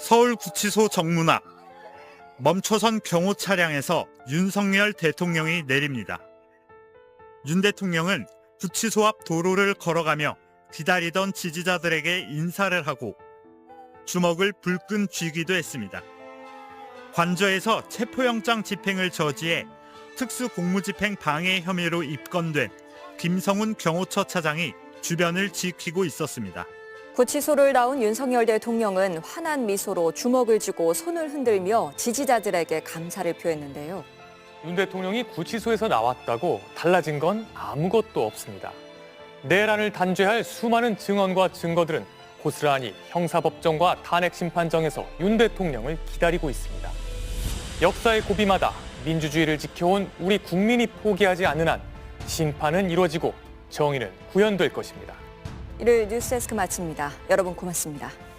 서울구치소 정문 앞 멈춰선 경호 차량에서 윤석열 대통령이 내립니다. 윤 대통령은 구치소 앞 도로를 걸어가며 기다리던 지지자들에게 인사를 하고 주먹을 불끈 쥐기도 했습니다. 관저에서 체포영장 집행을 저지해 특수공무집행 방해 혐의로 입건된 김성훈 경호처 차장이 주변을 지키고 있었습니다. 구치소를 나온 윤석열 대통령은 환한 미소로 주먹을 쥐고 손을 흔들며 지지자들에게 감사를 표했는데요. 윤 대통령이 구치소에서 나왔다고 달라진 건 아무것도 없습니다. 내란을 단죄할 수많은 증언과 증거들은 고스란히 형사법정과 탄핵심판정에서 윤 대통령을 기다리고 있습니다. 역사의 고비마다 민주주의를 지켜온 우리 국민이 포기하지 않는 한 심판은 이루어지고 정의는 구현될 것입니다. 이를 뉴스 데스크 마칩니다. 여러분 고맙습니다.